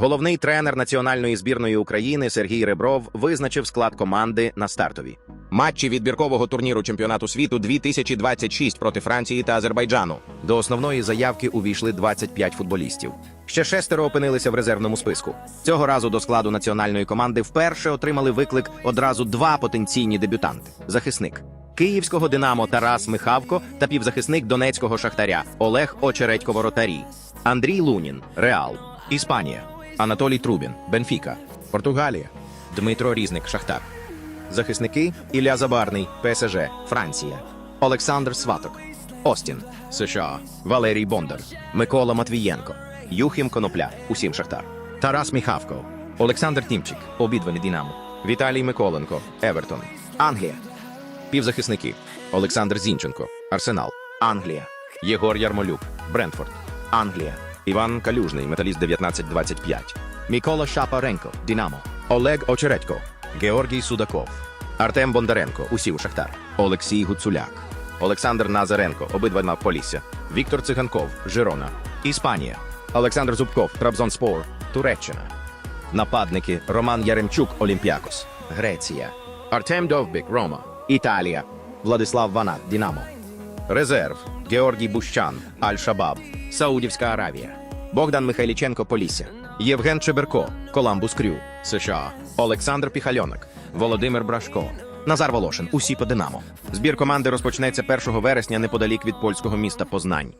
Головний тренер національної збірної України Сергій Ребров визначив склад команди на стартові. Матчі відбіркового турніру чемпіонату світу 2026 проти Франції та Азербайджану. До основної заявки увійшли 25 футболістів. Ще шестеро опинилися в резервному списку. Цього разу до складу національної команди вперше отримали виклик одразу два потенційні дебютанти: захисник київського Динамо Тарас Михавко та півзахисник донецького шахтаря Олег Очередько Воротарі, Андрій Лунін, Реал, Іспанія, Анатолій Трубін, Бенфіка, Португалія. Дмитро Різник, Шахтар. Захисники Ілля Забарний, ПСЖ, Франція, Олександр Сваток, Остін, США, Валерій Бондар, Микола Матвієнко, Юхім Конопля, усім Шахтар, Тарас Міхавко, Олександр Тімчик, обидва Динамо, Віталій Миколенко, Евертон, Англія. Півзахисники Олександр Зінченко, Арсенал, Англія, Єгор Ярмолюк, Брентфорд, Англія, Іван Калюжний, Металіст 1925, Микола Шапаренко, Динамо, Олег Очередько, Георгій Судаков, Артем Бондаренко, усі у Шахтар, Олексій Гуцуляк, Олександр Назаренко, обидва на Полісся, Віктор Циганков, Жирона, Іспанія, Олександр Зубков, Трабзонспор, Туреччина. Нападники Роман Яремчук, Олімпіакос, Греція, Артем Довбік, Рома, Італія, Владислав Ванат, Динамо. Резерв Георгій Бущан, Аль-Шабаб, Саудівська Аравія, Богдан Михайліченко, Полісся, Євген Чеберко, Коламбус Крю, США, Олександр Піхальонок, Володимир Брашко, Назар Волошин. Усі по Динамо. Збір команди розпочнеться 1 вересня неподалік від польського міста Познань.